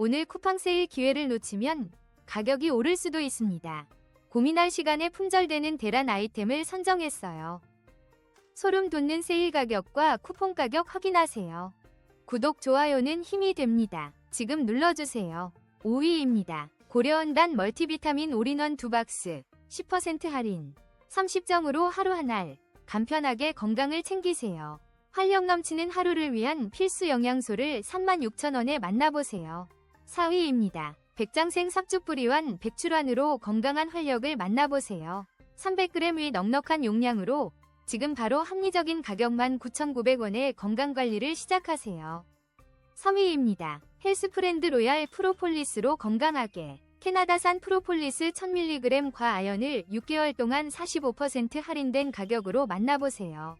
오늘 쿠팡 세일 기회를 놓치면 가격이 오를 수도 있습니다. 고민할 시간에 품절되는 대란 아이템을 선정했어요. 소름 돋는 세일 가격과 쿠폰 가격 확인하세요. 구독, 좋아요는 힘이 됩니다. 지금 눌러주세요. 5위입니다. 고려원단 멀티비타민 올인원 2박스 10% 할인 30정으로 하루 한 알 간편하게 건강을 챙기세요. 활력 넘치는 하루를 위한 필수 영양소를 36,000원에 만나보세요. 4위입니다. 백장생 삭주뿌리완 백출환으로 건강한 활력을 만나보세요. 300g 의 넉넉한 용량으로 지금 바로 합리적인 가격만 9,900원에 건강관리를 시작하세요. 3위입니다. 헬스프렌드 로얄 프로폴리스로 건강하게 캐나다산 프로폴리스 1000mg 과 아연을 6개월 동안 45% 할인된 가격으로 만나보세요.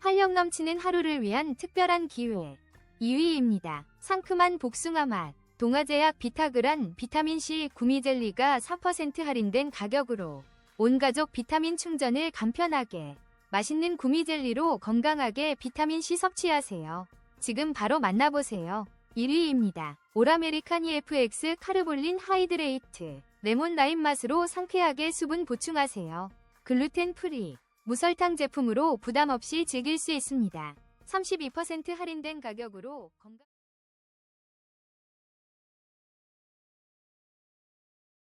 활력 넘치는 하루를 위한 특별한 기회. 2위입니다. 상큼한 복숭아 맛. 동아제약 비타그란 비타민C 구미젤리가 4% 할인된 가격으로 온 가족 비타민 충전을 간편하게 맛있는 구미젤리로 건강하게 비타민C 섭취하세요. 지금 바로 만나보세요. 1위입니다. 오라메리칸 EFX 카르볼린 하이드레이트 레몬 라임 맛으로 상쾌하게 수분 보충하세요. 글루텐 프리 무설탕 제품으로 부담 없이 즐길 수 있습니다. 32% 할인된 가격으로 건강